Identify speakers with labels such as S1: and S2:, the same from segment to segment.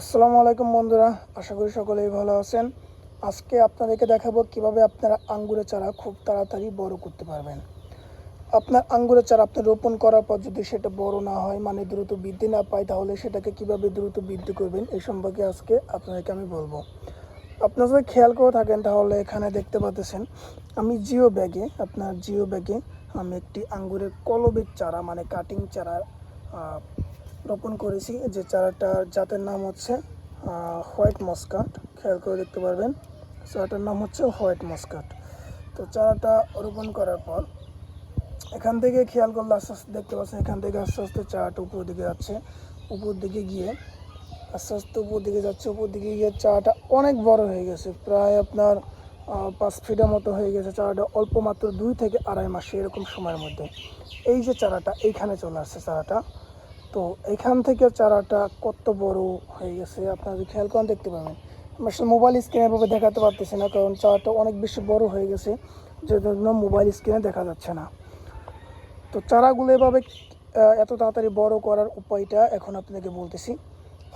S1: আসসালামু আলাইকুম বন্ধুরা, আশা করি সকলেই ভালো আছেন। আজকে আপনাদেরকে দেখাবো কীভাবে আপনারা আঙ্গুরের চারা খুব তাড়াতাড়ি বড় করতে পারবেন। আপনার আঙ্গুরের চারা আপনি রোপণ করার পর যদি সেটা বড় না হয় মানে দ্রুত বৃদ্ধি না পায়, তাহলে সেটাকে কীভাবে দ্রুত বৃদ্ধি করবেন এই সম্পর্কে আজকে আপনাদেরকে আমি বলব। আপনারা যদি খেয়াল করে থাকেন, তাহলে এখানে দেখতে পাচ্ছেন, আমি জিও ব্যাগে, আপনার জিও ব্যাগে আমি একটি আঙ্গুরের কলবের চারা মানে কাটিং চারা রোপণ করেছি যে চারাটার জাতের নাম হচ্ছে হোয়াইট মস্কাট, খেয়াল করে দেখতে পারবেন। চারাটার নাম হচ্ছে হোয়াইট মস্কাট। তো চারাটা রোপণ করার পর এখান থেকে খেয়াল করলে আস্তে আস্তে দেখতে পাচ্ছেন, এখান থেকে আস্তে আস্তে চারাটা উপর দিকে যাচ্ছে। উপর দিকে গিয়ে, আস্তে আস্তে উপর দিকে যাচ্ছে, উপর দিকে গিয়ে চারাটা অনেক বড় হয়ে গেছে, প্রায় আপনার পাঁচ ফিটের মতো হয়ে গেছে। চারাটা অল্প মাত্র দুই থেকে আড়াই মাসে এরকম সময়ের মধ্যে। এই যে চারাটা, এইখানে চলে আসছে চারাটা। তো এখান থেকে চারাটা কত বড় হয়ে গেছে, আপনারা যদি খেয়াল করেন দেখতে পাবেন। আসলে মোবাইল স্ক্রিনে এভাবে দেখাতে পারতেছি না, কারণ চারাটা অনেক বেশি বড় হয়ে গেছে যে জন্য মোবাইল স্ক্রিনে দেখা যাচ্ছে না। তো চারাগুলো এভাবে এত তাড়াতাড়ি বড় করার উপায়টা এখন আপনাকে বলতেছি।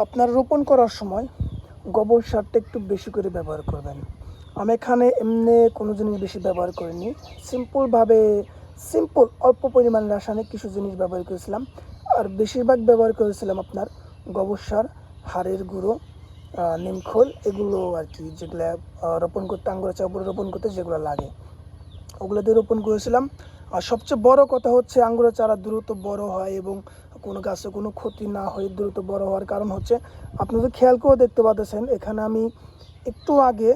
S1: আপনার রোপণ করার সময় গোবর সারটা একটু বেশি করে ব্যবহার করবেন। আমি এখানে এমনি কোনো জিনিস বেশি ব্যবহার করিনি। সিম্পলভাবে সিম্পল, অল্প পরিমাণ রাসায়নিক কিছু জিনিস ব্যবহার করেছিলাম। আর বেশিরভাগ ব্যবহার করেছিলাম আপনার গোবর সার, হাড়ের গুঁড়ো নিমখোল, এগুলো আর কি, যেগুলো রোপণ করতে, আঙ্গুরের চারা উপরে রোপণ করতে যেগুলো লাগে। ওগুলো দিয়ে রোপণ করেছিলাম। আর সবচেয়ে বড় কথা হচ্ছে আঙ্গুরের চারা দ্রুত বড় হয় এবং কোনো গাছে কোনো ক্ষতি না হয়ে দ্রুত বড় হওয়ার কারণ হচ্ছে, আপনি যদি খেয়াল করে দেখতে পাচ্ছেন এখানে আমি একটু আগে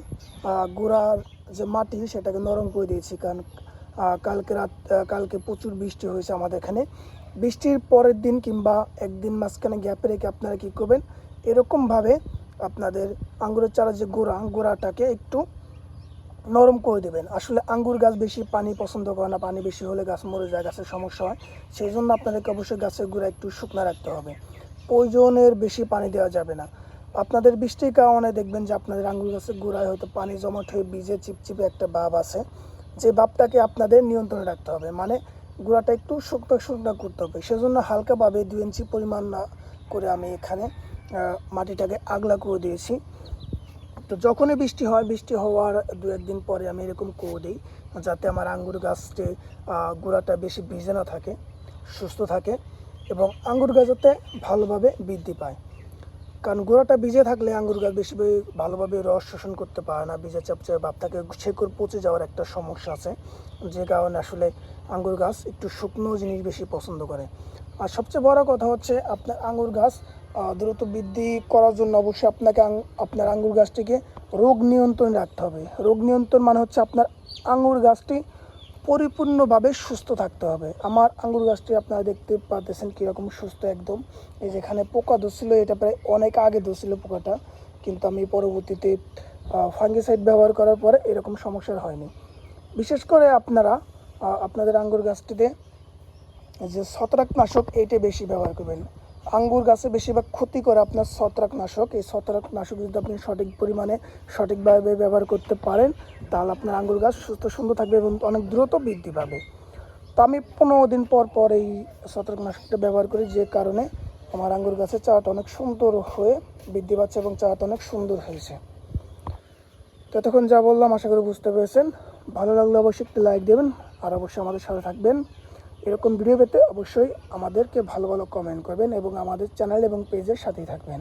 S1: গোড়ার যে মাটি সেটাকে নরম করে দিয়েছি। কারণ কালকে রাত কালকে প্রচুর বৃষ্টি হয়েছে আমাদের এখানে। বৃষ্টির পরের দিন কিংবা একদিন মাঝখানে গ্যাপে রেখে আপনারা কী করবেন? এরকমভাবে আপনাদের আঙ্গুরের চারা যে গোড়া, গোড়াটাকে একটু নরম করে দেবেন। আসলে আঙ্গুর গাছ বেশি পানি পছন্দ করে না, পানি বেশি হলে গাছ মরে যায়, গাছের সমস্যা হয়। সেই জন্য আপনাদেরকে অবশ্যই গাছের গোড়া একটু শুকনো রাখতে হবে। প্রয়োজনের বেশি পানি দেওয়া যাবে না। আপনাদের বৃষ্টির কারণে দেখবেন যে আপনাদের আঙ্গুর গাছের গোড়ায় হয়তো পানি জমাট হয়ে বীজে চিপচিপে একটা ভাব আছে। যে ভাবটাকে আপনাদের নিয়ন্ত্রণে রাখতে হবে। মানে গুঁড়াটা একটু শুকনো শুকনো করতে হবে। সেজন্য হালকাভাবে দু ইঞ্চি পরিমাণ না করে আমি এখানে মাটিটাকে আগলা করে দিয়েছি। তো যখনই বৃষ্টি হয়, বৃষ্টি হওয়ার দু একদিন পরে আমি এরকম করে দিই, যাতে আমার আঙ্গুর গাছটি গোড়াটা বেশি ভিজে না থাকে, সুস্থ থাকে এবং আঙ্গুর গাছ যাতে ভালোভাবে বৃদ্ধি পায়। কারণ গোড়াটা ভিজে থাকলে আঙ্গুর গাছ বেশি ভালোভাবে রস শোষণ করতে পারে না, ভিজে চাপচাপে ভাব থাকে, শেকড় পচে যাওয়ার একটা সমস্যা আছে, যে কারণে আসলে আঙ্গুর গাছ একটু শুকনো জিনিস বেশি পছন্দ করে। আর সবচেয়ে বড় কথা হচ্ছে আপনার আঙ্গুর গাছ দ্রুত বৃদ্ধি করার জন্য অবশ্যই আপনাকে আপনার আঙ্গুর গাছটিকে রোগ নিয়ন্ত্রণে রাখতে হবে। রোগ নিয়ন্ত্রণ মানে হচ্ছে আপনার আঙ্গুর গাছটি পরিপূর্ণভাবে সুস্থ থাকতে হবে। আমার আঙ্গুর গাছটি আপনারা দেখতে পাচ্ছেন কীরকম সুস্থ একদম। এই যেখানে পোকা ধরছিল, এটা প্রায় অনেক আগে ধরছিল পোকাটা, কিন্তু আমি পরবর্তীতে ফাঙ্গিসাইড ব্যবহার করার পরে এরকম সমস্যার হয়নি। বিশেষ করে আপনারা আপনাদের আঙ্গুর গাছটিতে যে ছত্রাকনাশক এইটা বেশি ব্যবহার করবেন। আঙ্গুর গাছে বেশিরভাগ ক্ষতি করে আপনার ছত্রাকনাশক। এই ছত্রাকনাশক যদি আপনি সঠিক পরিমাণে, সঠিকভাবে ব্যবহার করতে পারেন, তাহলে আপনার আঙ্গুর গাছ সুস্থ, সুন্দর থাকবে এবং অনেক দ্রুত বৃদ্ধি পাবে। তো আমি পনেরো দিন পর পর এই ছত্রাকনাশকটা ব্যবহার করি, যে কারণে আমার আঙ্গুর গাছের চারাটা অনেক সুন্দর হয়ে বৃদ্ধি পাচ্ছে এবং চারাটা অনেক সুন্দর হয়েছে। তো তখন যা বললাম, আশা করি বুঝতে পেরেছেন। ভালো লাগলে অবশ্যই একটি লাইক দেবেন, আর অবশ্যই আমাদের সাথে থাকবেন। এরকম ভিডিও পেতে অবশ্যই আমাদেরকে ভালো ভালো কমেন্ট করবেন এবং আমাদের চ্যানেল এবং পেজের সাথেই থাকবেন।